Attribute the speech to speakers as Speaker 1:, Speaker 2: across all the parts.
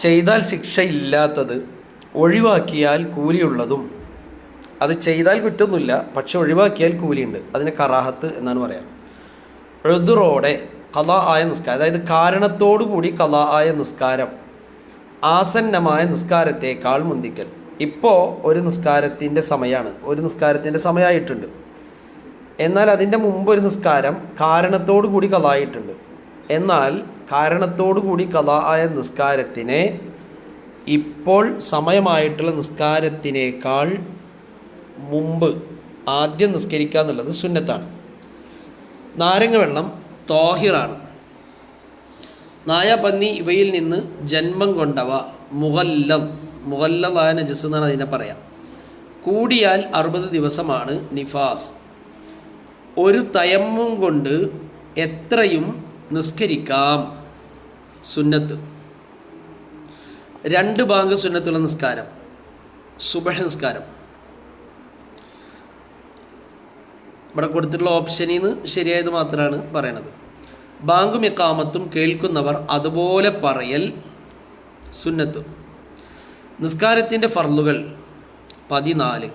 Speaker 1: ചെയ്താൽ ശിക്ഷയില്ലാത്തത് ഒഴിവാക്കിയാൽ കൂലിയുള്ളതും. അത് ചെയ്താൽ കുറ്റമൊന്നുമില്ല പക്ഷെ ഒഴിവാക്കിയാൽ കൂലിയുണ്ട്. അതിന് കറാഹത്ത് എന്നാണ് പറയാം എഴുതുറോടെ കല ആയ നിസ്കാരം അതായത് കാരണത്തോടു കൂടി കല ആയ നിസ്കാരം ആസന്നമായ നിസ്കാരത്തേക്കാൾ മുന്തിക്കൽ. ഇപ്പോൾ ഒരു നിസ്കാരത്തിന്റെ സമയമാണ്. ഒരു നിസ്കാരത്തിന്റെ സമയമായിട്ടുണ്ട്. എന്നാൽ അതിന്റെ മുമ്പ് ഒരു നിസ്കാരം കാരണത്തോടു കൂടി കലായിട്ടുണ്ട്. എന്നാൽ കൂടി കല ആയ നിസ്കാരത്തിനെ ഇപ്പോൾ സമയമായിട്ടുള്ള നിസ്കാരത്തിനേക്കാൾ മുമ്പ് ആദ്യം നിസ്കരിക്കുക എന്നുള്ളത് സുന്നത്താണ്. നാരങ്ങ വെള്ളം തോഹിറാണ് നായ പന്നി ഇവയിൽ നിന്ന് ജന്മം കൊണ്ടവ മുഹല്ലം മുഹല്ലതായ നജസ് എന്നാണ് അതിനെ പറയാം. കൂടിയാൽ അറുപത് ദിവസമാണ് നിഫാസ്. ഒരു തയമ്മും കൊണ്ട് എത്രയും നിസ്കരിക്കാം. സുന്നത്ത്. രണ്ട് ബാങ്ക് സുന്നത്തുള്ള നിസ്കാരം. സുബഹ നിസ്കാരം. ഇവിടെ കൊടുത്തിട്ടുള്ള ഓപ്ഷനിൽ നിന്ന് ശരിയായത് മാത്രമാണ് പറയണത്. ബാങ്കും ഇക്കാമത്തും കേൾക്കുന്നവർ അതുപോലെ പറയൽ സുന്നത്ത്. നിസ്കാരത്തിന്റെ ഫർലുകൾ പതിനാല്.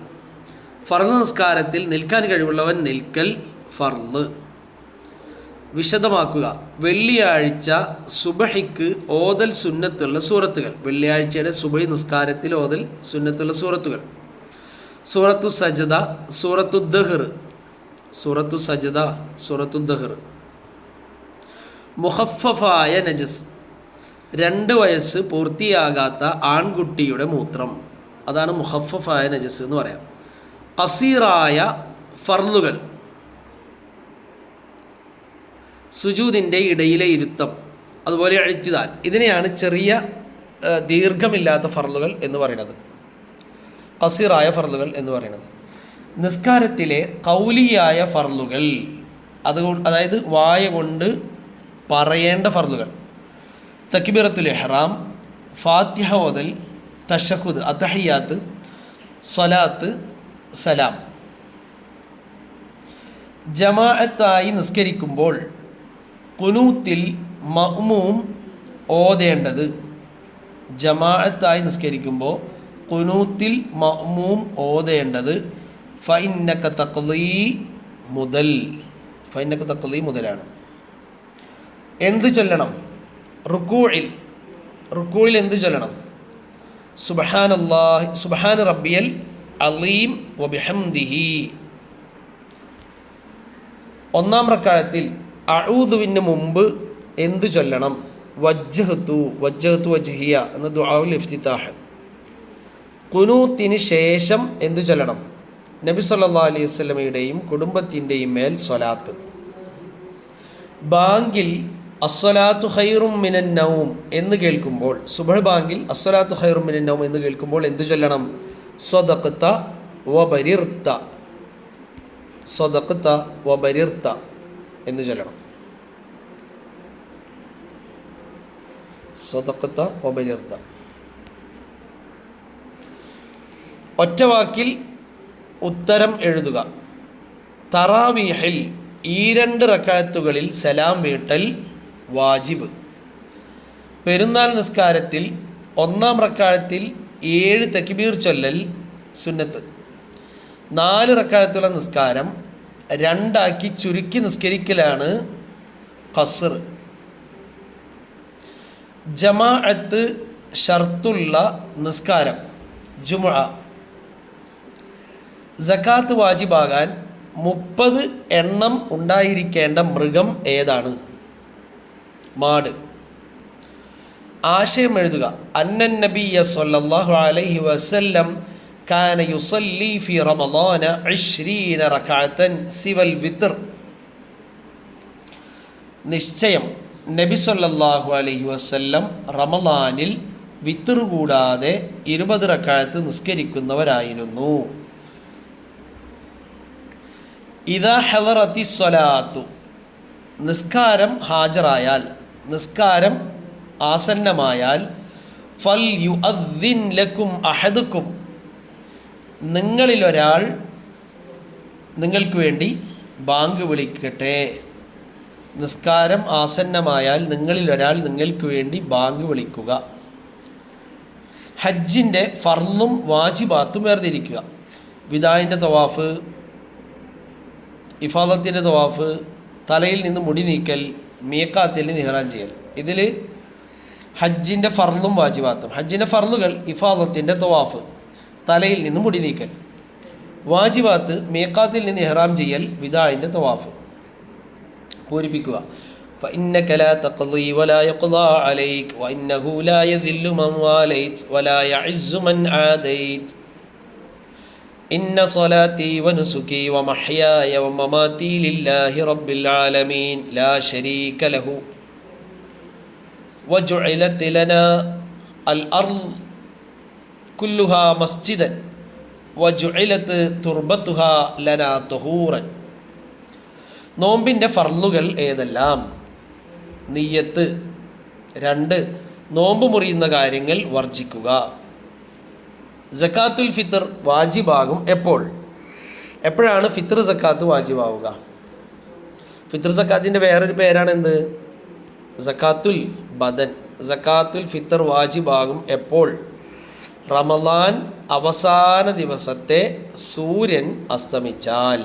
Speaker 1: ഫർൾ നിസ്കാരത്തിൽ നിൽക്കാൻ കഴിവുള്ളവൻ നിൽക്കൽ ഫർൾ. വിശദമാക്കുക. വെള്ളിയാഴ്ച സുബഹിക്ക് ഓതൽ സുന്നത്തുള്ള സൂറത്തുകൾ. വെള്ളിയാഴ്ചയുടെ സുബഹി നിസ്കാരത്തിൽ ഓതൽ സുന്നത്തുള്ള സൂറത്തുകൾ. സൂറത്തു സജദ സൂറത്തു ദഹർ. സൂറത്തു സജദ സൂറത്തു ദഹർ. മുഹഫഫായ നജസ്. രണ്ട് വയസ്സ് പൂർത്തിയാകാത്ത ആൺകുട്ടിയുടെ മൂത്രം. അതാണ് മുഹഫഫായ നജസ് എന്ന് പറയാം. കസീറായ ഫർലുകൾ സുജൂദിന്റെ ഇടയിലെ ഇരുത്തം അതുപോലെ എഴുത്തിതാൽ. ഇതിനെയാണ് ചെറിയ ദീർഘമില്ലാത്ത ഫർലുകൾ എന്ന് പറയുന്നത്. കസീറായ ഫർലുകൾ എന്ന് പറയുന്നത്. നിസ്കാരത്തിലെ കൗലിയായ ഫർലുകൾ അതുകൊണ്ട് അതായത് വായ കൊണ്ട് പറയേണ്ട ഫർലുകൾ തക്കിബിറത്തുൽ എഹ്റാം ഫാത്തിഹ ഓതൽ തഷഹുദ് അത്തഹിയാത്ത് സ്വലാത്ത് സലാം. ജമാഅത്തായി നിസ്കരിക്കുമ്പോൾ കുനൂത്തിൽ മഅ്മൂം ഓതേണ്ടത്. ജമാഅത്തായി നിസ്കരിക്കുമ്പോൾ കുനൂത്തിൽ മഅ്മൂം ഓതേണ്ടത്. ഫൈനക്ക തക്ലീ മുതൽ ഫൈനക്ക തക്ലീ മുതലാണ്. എന്ത് ചൊല്ലണം? റുക്കൂഴിൽ റുക്കൂഴിൽ എന്ത് ചൊല്ലണം? സുബഹാനല്ലാഹി സുബഹാൻ റബ്ബിയൽ അലീം വബിഹംദിഹി. ഒന്നാം റക്കാലത്തിൽ അഴൂതുവിന് മുമ്പ് എന്തു ചൊല്ലണം? വജ്ജഹത്തു വജ്ജഹത്തു വജ്ഹിയ എന്ന ദുആഉൽ ഇഫ്തിതാഹ്. കുനൂത്തിന് ശേഷം എന്തു ചൊല്ലണം? നബി സല്ലല്ലാഹു അലൈഹി വസല്ലമയുടെയും കുടുംബത്തിന്റെയും മേൽ സ്വലാത്ത്. ബാങ്കിൽ അസ്വലാത്തു ഹൈറും മിനൻ എന്ന് കേൾക്കുമ്പോൾ സുബഹ് ബാങ്കിൽ അസ്വലാത്തു ഹൈറും മിനൻ എന്ന് കേൾക്കുമ്പോൾ എന്തു ചൊല്ലണം? സ്വതക്ത വബരിർത്ത സ്വതക്ത വബരിർത്ത എന്ന് ചൊല്ലണം. സ്വതക്കത്ത ഉപനിർത്ത ഒറ്റ വാക്കിൽ ഉത്തരം എഴുതുക. തറാവീഹിൽ ഈ രണ്ട് റക്കായത്തുകളിൽ സലാം വീട്ടൽ വാജിബ്. പെരുന്നാൾ നിസ്കാരത്തിൽ ഒന്നാം റക്കാലത്തിൽ ഏഴ് തക്ബീർ ചൊല്ലൽ സുന്നത്ത്. നാല് റക്കാലത്തുള്ള നിസ്കാരം രണ്ടാക്കി ചുരുക്കി നിസ്കരിക്കലാണ് ഖസർ. ജമാഅത്ത് ഷർത്തുള്ള നിസ്കാരം ജുമ ജക്കാത്ത് വാജിബാകാൻ മുപ്പത് എണ്ണം ഉണ്ടായിരിക്കേണ്ട മൃഗം ഏതാണ്? മാട്. ആശയം എഴുതുക. അന്നൻ നബിയ അലൈഹി വസല്ലം കാന യുസല്ലി ഫി റമദാന 20 റകഅത്തൻ സിവൽ വിത്തർ നിശ്ചയം നബി സല്ലാഹു അലൈഹി വസല്ലം റമളാനിൽ വിത്തർ കൂടാതെ ഇരുപത് റക്കാലത്ത് നിസ്കരിക്കുന്നവരായിരുന്നു. ഇതാ ഹലറത്തി സ്വലാത്തു. നിസ്കാരം ഹാജരായാൽ നിസ്കാരം ആസന്നമായാൽ ഫൽ യു ലക്കും അഹദുക്കും. നിങ്ങളിലൊരാൾ നിങ്ങൾക്ക് വേണ്ടി ബാങ്ക് വിളിക്കട്ടെ. നിസ്കാരം ആസന്നമായാൽ നിങ്ങളിൽ ഒരാൾ നിങ്ങൾക്ക് വേണ്ടി ബാങ്ക് വിളിക്കുക. ഹജ്ജിന്റെ ഫർളും വാജിബാത്തും വേർതിരിക്കുക. വിദായിന്റെ തവാഫ് ഇഫാദത്തിന്റെ തവാഫ് തലയിൽ നിന്ന് മുടി നീക്കൽ മീക്കാത്തിൽ നിഹ്റാൻ ചെയ്യൽ. ഇതിൽ ഹജ്ജിന്റെ ഫർളും വാജിബാത്തും. ഹജ്ജിന്റെ ഫർളുകൾ ഇഫാദത്തിന്റെ തവാഫ്. തലയിൽ നിന്ന് മുടി നീക്കൽ വാജിബാത്ത് മീക്കാത്തിൽ നിന്ന് ഇഹ്റാം ചെയ്യൽ വിദായിൻ്റെ തവാഫ് പൂരിപ്പിക്കുക فإنك لا تقضي ولا يقضى عليك وإنه لا يذل من واليت ولا يعز من عاديت إن صلاتي ونسكي ومحياي ومماتي لله رب العالمين لا شريك له وجعلت لنا الأرض കുല്ലുഹ മസ്ജിദൻ വജുഇലത്ത് തുർബത്തുഹ ലനാ തുഹൂറൻ. നോമ്പിന്റെ ഫർലുകൾ ഏതെല്ലാം? നീയത്ത് രണ്ട് നോമ്പ് മുറിയുന്ന കാര്യങ്ങൾ വർജിക്കുക. ജക്കാത്തുൽ ഫിത്തർ വാജിബാകും എപ്പോൾ? എപ്പോഴാണ് ഫിത്തർ സക്കാത്ത് വാജിബാവുക? ഫിത്തർ സക്കാത്തിന്റെ വേറൊരു പേരാണ് എന്ത് സക്കാത്തുൽ ബദൻ. സക്കാത്തുൽ ഫിത്തർ വാജിബാകും എപ്പോൾ? റമലാൻ അവസാന ദിവസത്തെ സൂര്യൻ അസ്തമിച്ചാൽ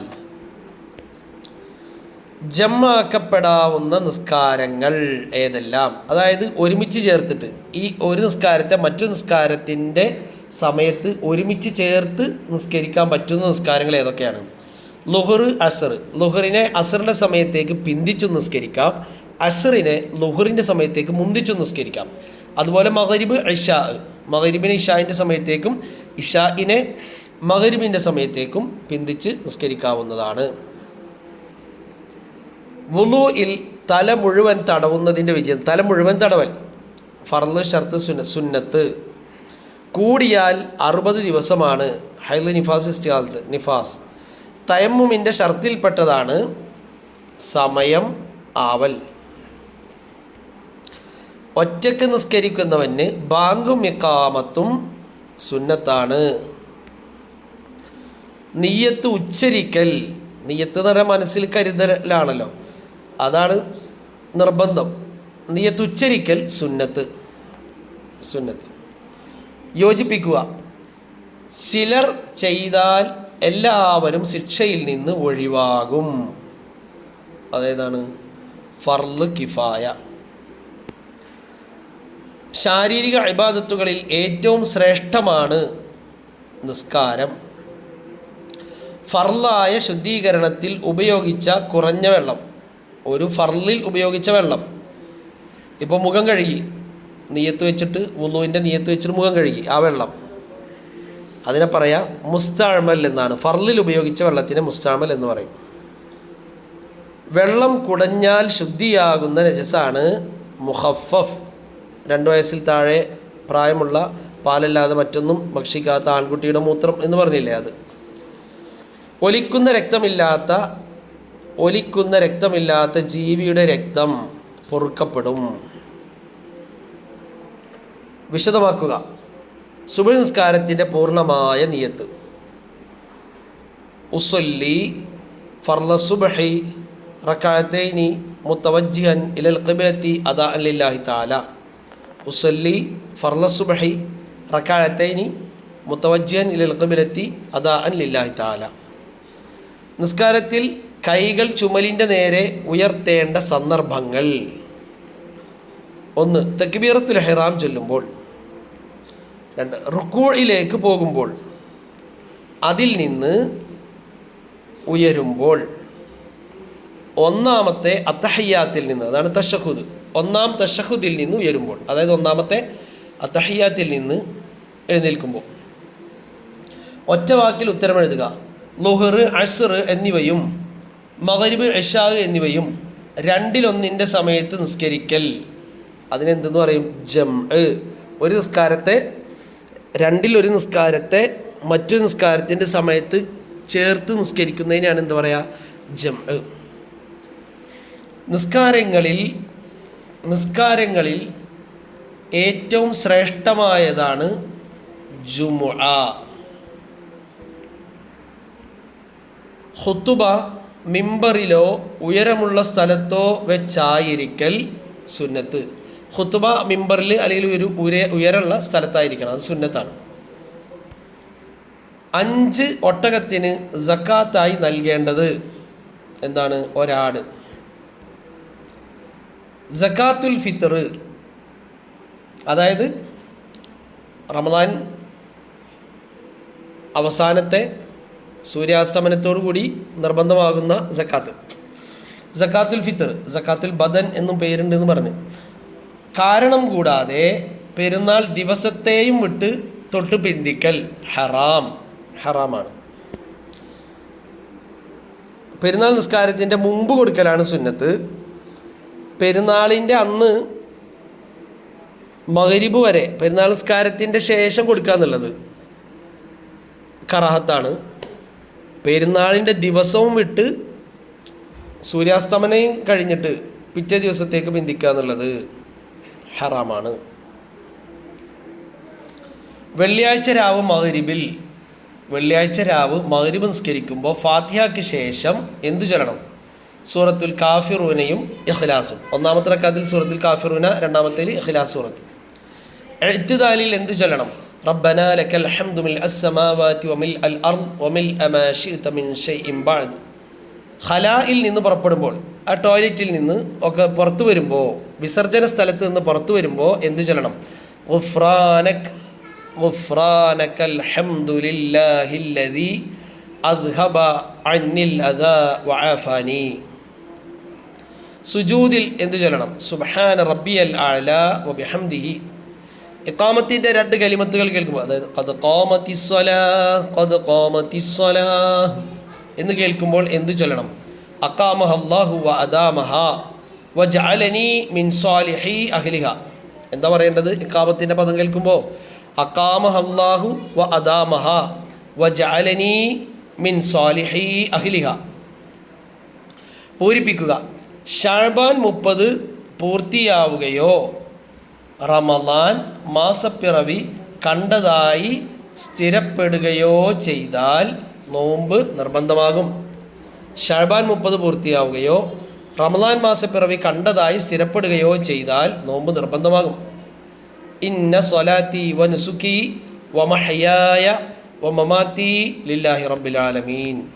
Speaker 1: ജമ്മാക്കപ്പെടാവുന്ന നിസ്കാരങ്ങൾ ഏതെല്ലാം? അതായത് ഒരുമിച്ച് ചേർത്തിട്ട്. ഈ ഒരു നിസ്കാരത്തെ മറ്റു നിസ്കാരത്തിന്റെ സമയത്ത് ഒരുമിച്ച് ചേർത്ത് നിസ്കരിക്കാൻ പറ്റുന്ന നിസ്കാരങ്ങൾ ഏതൊക്കെയാണ്? ലുഹർ അസർ ലുഹറിനെ അസറിന്റെ സമയത്തേക്ക് പിന്തിച്ചു നിസ്കരിക്കാം. അസറിനെ ലുഹറിന്റെ സമയത്തേക്ക് മുന്തിച്ചു നിസ്കരിക്കാം. അതുപോലെ മഹരിബ് ഇഷാ. മഹരിബിന് ഇഷായിന്റെ സമയത്തേക്കും ഇഷായിനെ മഹരിബിന്റെ സമയത്തേക്കും പിന്തിച്ച് നിസ്കരിക്കാവുന്നതാണ്. വുളുയിൽ തല മുഴുവൻ തടവുന്നതിന്റെ വിജയം. തല മുഴുവൻ തടവൽ. ഫർൾ ഷർത്ത് സുന സുന്നത്ത്. കൂടിയാൽ അറുപത് ദിവസമാണ് ഹൈൽ നിഫാസ് ഇസ്റ്റിയാലത്ത് നിഫാസ്. തയമ്മുമിന്റെ ഷർത്തിൽപ്പെട്ടതാണ് സമയം ആവൽ. ഒറ്റയ്ക്ക് നിസ്കരിക്കുന്നവന് ബാങ്കും ഇക്കാമത്തും സുന്നത്താണ്. നീയത്ത് ഉച്ചരിക്കൽ നീയത്ത് എന്ന് പറഞ്ഞാൽ മനസ്സിൽ കരുതലാണല്ലോ. അതാണ് നിർബന്ധം. നീയത്ത് ഉച്ചരിക്കൽ സുന്നത്ത് സുന്നത്ത്. യോജിപ്പിക്കുക. ചിലർ ചെയ്താൽ എല്ലാവരും ശിക്ഷയിൽ നിന്ന് ഒഴിവാകും. അതേതാണ് ഫർൾ കിഫായ. ശാരീരിക ഇബാദത്തുകളിൽ ഏറ്റവും ശ്രേഷ്ഠമാണ് നിസ്കാരം. ഫർലായ ശുദ്ധീകരണത്തിൽ ഉപയോഗിച്ച കുറഞ്ഞ വെള്ളം. ഒരു ഫർലിൽ ഉപയോഗിച്ച വെള്ളം. ഇപ്പോൾ മുഖം കഴുകി. നീയത്ത് വെച്ചിട്ട് വുളുവിന്റെ നീയത്ത് വെച്ചിട്ട് മുഖം കഴുകി. ആ വെള്ളം. അതിനെ പറയാം മുസ്താമൽ എന്നാണ്. ഫർലിൽ ഉപയോഗിച്ച വെള്ളത്തിനെ മുസ്താമൽ എന്ന് പറയും. വെള്ളം കുടഞ്ഞാൽ ശുദ്ധിയാകുന്ന രജസാണ് മുഹഫഫ്. രണ്ട് വയസ്സിൽ താഴെ പ്രായമുള്ള പാലല്ലാതെ മറ്റൊന്നും ഭക്ഷിക്കാത്ത ആൺകുട്ടിയുടെ മൂത്രം എന്ന് പറഞ്ഞില്ലേ അത്. ഒലിക്കുന്ന രക്തമില്ലാത്ത ഒലിക്കുന്ന രക്തമില്ലാത്ത ജീവിയുടെ രക്തം പൊറുക്കപ്പെടും. വിശദമാക്കുക. സുബഹി നിസ്കാരത്തിന്റെ പൂർണമായ നിയത്ത്. ഉസല്ലി ഫർല സുബഹി റക്കായത്തേനി മുത്തവജ്ജിഹൻ ഇലൽ ഖിബലത്തി അദാ അലില്ലാഹി താല ഉസല്ലി ഫർലസുബഹി റക്കാഴത്തൈനി റക്കായത്തേനി ഇലൽക്കബിലെത്തി അദാ ലില്ലാഹി താല നിസ്കാരത്തിൽ കൈകൾ ചുമലിന്റെ നേരെ ഉയർത്തേണ്ട സന്ദർഭങ്ങൾ. ഒന്ന് തക്ബീറത്തുൽ ഹെറാം ചൊല്ലുമ്പോൾ. രണ്ട് റുക്കൂഴിലേക്ക് പോകുമ്പോൾ. അതിൽ നിന്ന് ഉയരുമ്പോൾ. ഒന്നാമത്തെ അത്തഹയ്യാത്തിൽ നിന്ന് അതാണ് തഷഹുദ് ഒന്നാം തഷഹുദിൽ നിന്ന് ഉയരുമ്പോൾ അതായത് ഒന്നാമത്തെ അത്തഹയ്യാത്തിൽ നിന്ന് എഴുന്നേൽക്കുമ്പോൾ. ഒറ്റ വാക്കിൽ ഉത്തരം എഴുതുക. ലുഹർ അഷർ എന്നിവയും മകരിബ് എഷാഗ് എന്നിവയും രണ്ടിലൊന്നിന്റെ സമയത്ത് നിസ്കരിക്കൽ. അതിനെന്തെന്ന് പറയും? ജം ഒരു നിസ്കാരത്തെ രണ്ടിലൊരു നിസ്കാരത്തെ മറ്റു നിസ്കാരത്തിന്റെ സമയത്ത് ചേർത്ത് നിസ്കരിക്കുന്നതിനാണ് എന്താ പറയുക ജം നിസ്കാരങ്ങളിൽ നിസ്കാരങ്ങളിൽ ഏറ്റവും ശ്രേഷ്ഠമായതാണ് ജുമുഅ. ഹുത്തുബ മിമ്പറിലോ ഉയരമുള്ള സ്ഥലത്തോ വെച്ചായിരിക്കൽ സുന്നത്ത്. ഹുത്തുബ മിമ്പറിൽ അല്ലെങ്കിൽ ഒരു ഉയര ഉയരമുള്ള സ്ഥലത്തായിരിക്കണം അത് സുന്നത്താണ്. അഞ്ച് ഒട്ടകത്തിന് സക്കാത്തായി നൽകേണ്ടത് എന്താണ്? ഒരാട്. സക്കാത്തുൽ ഫിത്തർ അതായത് റമദാൻ അവസാനത്തെ സൂര്യാസ്തമനത്തോടുകൂടി നിർബന്ധമാകുന്ന സക്കാത്ത് സക്കാത്തുൽ ഫിത്തർ സക്കാത്തുൽ ബദൻ എന്നും പേരുണ്ട് എന്ന് പറഞ്ഞു. കാരണം കൂടാതെ പെരുന്നാൾ ദിവസത്തെയും വിട്ട് തൊട്ട് പിന്തിക്കൽ ഹറാം ഹറാമാണ്. പെരുന്നാൾ നിസ്കാരത്തിന്റെ മുമ്പ് കൊടുക്കലാണ് സുന്നത്ത്. പെരുന്നാളിന്റെ അന്ന് മകരിബ് വരെ പെരുന്നാൾ നിസ്കാരത്തിന്റെ ശേഷം കൊടുക്കുക എന്നുള്ളത് കറാഹത്താണ്. പെരുന്നാളിന്റെ ദിവസവും വിട്ട് സൂര്യാസ്തമനയും കഴിഞ്ഞിട്ട് പിറ്റേ ദിവസത്തേക്ക് ബന്ധിക്കുക എന്നുള്ളത് ഹറാമാണ്. വെള്ളിയാഴ്ച രാവ് മകരിബിൽ വെള്ളിയാഴ്ച രാവ് മകരിബ് നിസ്കരിക്കുമ്പോൾ ഫാത്തിഹയ്ക്ക് ശേഷം എന്തു ചൊല്ലണം? സൂറത്തുൽ കാഫിറൂനയും ഇഖ്ലാസും. ഒന്നാമത്തെ റക്കാത്തിൽ സൂറത്തുൽ കാഫിറൂന രണ്ടാമത്തേൽ ഇഖ്ലാസ് സൂറത്ത്. എഴുത്തുദാലിൽ എന്ത് ചൊല്ലണം? റബ്ബന ലക്കൽ ഹംദുമിൽ അസ്സമാവാതി വമിൽ അൽ അർദ് വമിൽ അമാ ശിഅത മിൻ ഷൈഇൻ ബഅദ്. ഖലായിൽ നിന്ന് പുറപ്പെടുമ്പോൾ ആ ടോയ്ലറ്റിൽ നിന്ന് ഒക്കെ പുറത്തു വരുമ്പോൾ വിസർജന സ്ഥലത്ത് നിന്ന് പുറത്തു വരുമ്പോൾ എന്ത് ചൊല്ലണം? ഗുഫ്രാനക് ഗുഫ്രാനക്കൽ ഹംദുലില്ലാഹില്ലദീ അദ്ഹബ അന്നിൽ അദാ വഅഫാനി സുജൂദിൽ എന്തു ചൊല്ലണം? സുബ്ഹാന റബ്ബിയൽ അഅല വബിഹംദിഹി ഇക്കാമത്തിന്റെ രണ്ട് കലിമത്തുകൾ കേൾക്കുമ്പോൾ അതായത് ഖദ് ഖാമത്തിസ്സലാ ഖദ് ഖാമത്തിസ്സലാ എന്ന് കേൾക്കുമ്പോൾ എന്ത് ചൊല്ലണം? അക്കാമഹല്ലാഹു വ അദാമഹ വ ജഅലനി മിൻ സ്വാലിഹി അഹ്ലിഹ. എന്താ പറയേണ്ടത്? ഇക്കാമത്തിന്റെ പദം കേൾക്കുമ്പോൾ അക്കാമഹല്ലാഹു വ അദാമഹ വ ജഅലനി മിൻ സ്വാലിഹി അഹ്ലിഹ. പൂരിപ്പിക്കുക. ഷാബാൻ മുപ്പത് പൂർത്തിയാവുകയോ റമലാൻ മാസപ്പിറവി കണ്ടതായി സ്ഥിരപ്പെടുകയോ ചെയ്താൽ നോമ്പ് നിർബന്ധമാകും. ഷാബാൻ മുപ്പത് പൂർത്തിയാവുകയോ റമലാൻ മാസപ്പിറവി കണ്ടതായി സ്ഥിരപ്പെടുകയോ ചെയ്താൽ നോമ്പ് നിർബന്ധമാകും. ഇന്ന സ്വലാത്തി വ നുസുക്കി വമഹയായ വമമാത്തി ലില്ലാഹി റബ്ബിൽ ആലമീൻ.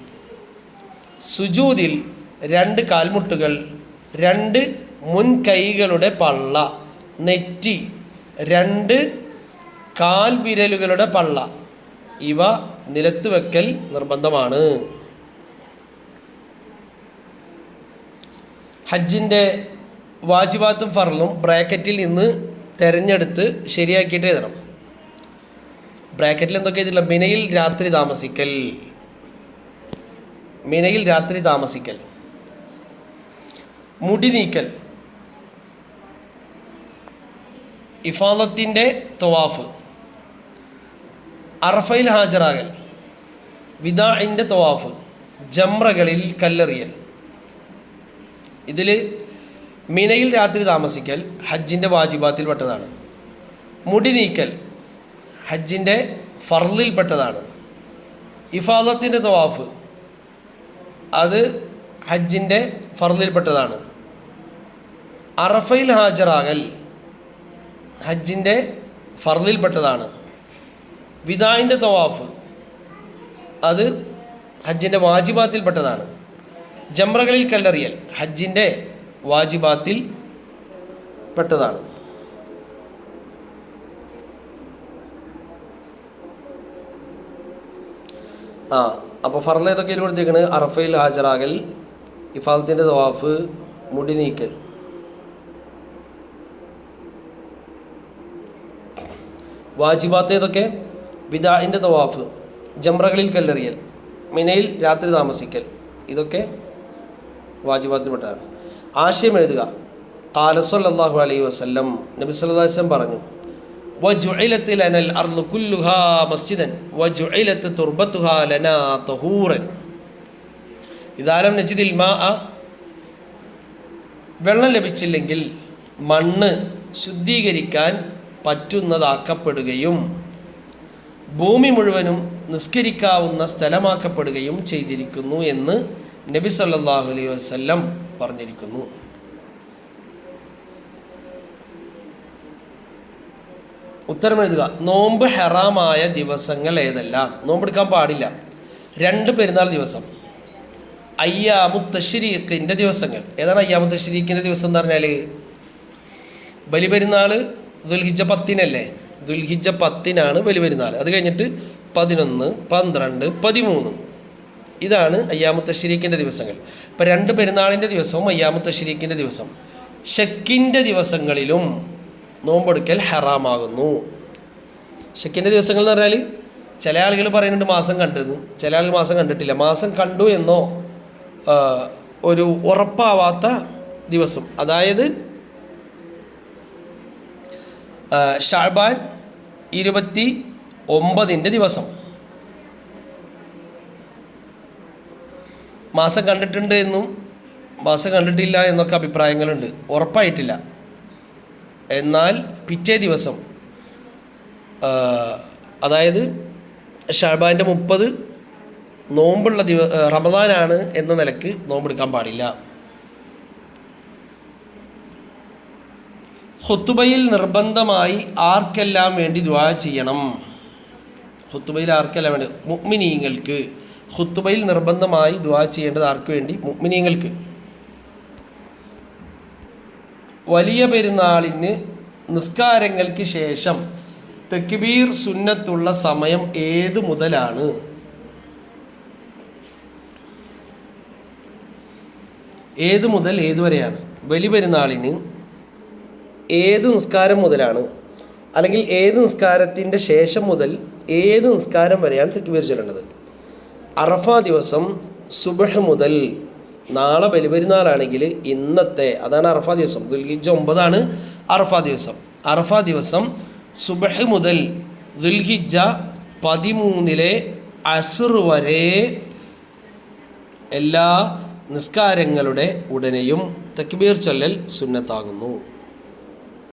Speaker 1: സുജൂദിൽ രണ്ട് കാൽമുട്ടുകൾ രണ്ട് മുൻകൈകളുടെ പള്ള. നെറ്റി. രണ്ട് കാൽവിരലുകളുടെ പള്ള. ഇവ നിലത്ത് വെക്കൽ നിർബന്ധമാണ്. ഹജ്ജിന്റെ വാജിബാത്തും ഫറലും ബ്രാക്കറ്റിൽ നിന്ന് തിരഞ്ഞെടുത്ത് ശരിയാക്കിയിട്ട് എഴുതണം. ബ്രാക്കറ്റിൽ എന്തൊക്കെ എഴുതില്ല മിനയിൽ രാത്രി താമസിക്കൽ. മിനയിൽ രാത്രി താമസിക്കൽ. മുടി നീക്കൽ ഇഫാദത്തിന്റെ തവാഫ്. അറഫയിൽ ഹാജരാകൽ. വിദാഇന്റെ തവാഫ്. ജംറകളിൽ കല്ലെറിയൽ. ഇതിൽ മിനയിൽ രാത്രി താമസിക്കൽ ഹജ്ജിന്റെ വാജിബാത്തിൽപ്പെട്ടതാണ് മുടി നീക്കൽ ഹജ്ജിന്റെ ഫർലിൽപ്പെട്ടതാണ് ഇഫാദത്തിന്റെ തവാഫ്. അത് ഹജ്ജിന്റെ ഫർദിൽപ്പെട്ടതാണ്. അറഫയിൽ ഹാജരാകൽ ഹജ്ജിന്റെ ഫർദിൽപ്പെട്ടതാണ്. വിദായിന്റെ തവാഫ് അത് ഹജ്ജിന്റെ വാജിബാത്തിൽപ്പെട്ടതാണ്. ജംറകളിൽ കല്ലെറിയൽ ഹജ്ജിന്റെ വാജിബാത്തിൽ പെട്ടതാണ്. ആ അപ്പോൾ ഫർദ് ഏതൊക്കെയിൽ കൊടുത്തേക്കുന്നത് അറഫയിൽ ഹാജരാകൽ ഇഫാദത്തിൻ്റെ തവാഫ് മുടി നീക്കൽ വാജിബാത്ത് ഏതൊക്കെ വിദാഇൻ്റെ തവാഫ് ജംറകളിൽ കല്ലെറിയൽ മിനയിൽ രാത്രി താമസിക്കൽ ഇതൊക്കെ വാജിബാത്തിൽപ്പെട്ടതാണ് ആശയം എഴുതുക കാലസല്ലാഹു അലൈഹി വസല്ലം നബി സല്ലല്ലാഹു അലൈഹി വസല്ലം പറഞ്ഞു وجعلت لنا الأرض كلها مسجدا وجعلت تربتها لنا طهورا ഇതാലം നജിദിൽ മാ? ആ. വെള്ളം ലഭിച്ചില്ലെങ്കിൽ മണ്ണ് ശുദ്ധീകരിക്കാൻ പറ്റുന്നതാക്കപ്പെടുകയും ഭൂമി മുഴുവനും നിസ്കരിക്കാവുന്ന സ്ഥലമാക്കപ്പെടുകയും ചെയ്തിരിക്കുന്നു എന്ന് നബി സല്ലാഹു അലൈഹി വസ്ല്ലം പറഞ്ഞിരിക്കുന്നു. ഉത്തരമെഴുതുക നോമ്പ് ഹെറാമായ ദിവസങ്ങൾ ഏതെല്ലാം? നോമ്പെടുക്കാൻ പാടില്ല. രണ്ട് പെരുന്നാൾ ദിവസം. അയ്യാമു തശ്രീഖിന്റെ ദിവസങ്ങൾ. ഏതാണ് അയ്യാമു തശ്രീഖിന്റെ ദിവസം എന്ന് പറഞ്ഞാൽ ബലിപെരുന്നാൾ ദുൽഹിജ പത്തിനല്ലേ? ദുൽഹിജ പത്തിനാണ് ബലിപെരുന്നാൾ അത് കഴിഞ്ഞിട്ട് പതിനൊന്ന് പന്ത്രണ്ട് പതിമൂന്ന്. ഇതാണ് അയ്യാമു തശ്രീഖിന്റെ ദിവസങ്ങൾ. ഇപ്പം രണ്ട് പെരുന്നാളിന്റെ ദിവസവും അയ്യാമു തശ്രീഖിന്റെ ദിവസം. ഷക്കിന്റെ ദിവസങ്ങളിലും നോമ്പെടുക്കൽ ഹറാമാകുന്നു. ഷക്കിന്റെ ദിവസങ്ങൾ എന്ന് പറഞ്ഞാൽ ചില ആളുകൾ പറയുന്നുണ്ട് മാസം കണ്ടെന്ന്. ചില ആളുകൾ മാസം കണ്ടിട്ടില്ല. മാസം കണ്ടു എന്നോ ഒരു ഉറപ്പാവാത്ത ദിവസം. അതായത് ഷാബാൻ ഇരുപത്തി ഒമ്പതിന്റെ ദിവസം. മാസം കണ്ടിട്ടുണ്ട് എന്നും മാസം കണ്ടിട്ടില്ല എന്നൊക്കെ അഭിപ്രായങ്ങളുണ്ട്. ഉറപ്പായിട്ടില്ല. എന്നാൽ പിറ്റേ ദിവസം അതായത് ഷാബാന്റെ മുപ്പത് നോമ്പുള്ള ദിവ റമദാനാണ് എന്ന നിലയ്ക്ക് നോമ്പെടുക്കാൻ പാടില്ല. ഹൊത്തുബയിൽ നിർബന്ധമായി ആർക്കെല്ലാം വേണ്ടി ദ്വാ ചെയ്യണം? ഹുത്തുബയിൽ ആർക്കെല്ലാം വേണ്ടി? മുഗ്മിനീങ്ങൾക്ക് ഹുത്തുബയിൽ നിർബന്ധമായി ദ്വാ ചെയ്യേണ്ടത് ആർക്ക് വേണ്ടി? മുഗ്മിനീങ്ങൾക്ക് വലിയ പെരുന്നാളിന് നിസ്കാരങ്ങൾക്ക് ശേഷം തെക്കുബീർ സുന്നത്തുള്ള സമയം ഏതു മുതലാണ്? ഏതു മുതൽ ഏതുവരെയാണ് ബലി പെരുന്നാളിന് ഏത് നിസ്കാരം മുതലാണ്? അല്ലെങ്കിൽ ഏത് നിസ്കാരത്തിന്റെ ശേഷം മുതൽ ഏത് നിസ്കാരം വരെയാണ് തെക്കുബീർ ചൊല്ലേണ്ടത്? അറഫ ദിവസം സുബഹ് മുതൽ നാളെ ബലിപെരുന്നാളാണെങ്കിൽ ഇന്നത്തെ അതാണ് അറഫ ദിവസം. ദുൽഹിജ് ഒമ്പതാണ് അറഫ ദിവസം. അറഫ ദിവസം സുബഹ് മുതൽ ദുൽഹിജ പതിമൂന്നിലെ അസുർ വരെ എല്ലാ നിസ്കാരങ്ങളുടെ ഉടനെയും തക്ബീർ ചൊല്ലൽ സുന്നത്താകുന്നു.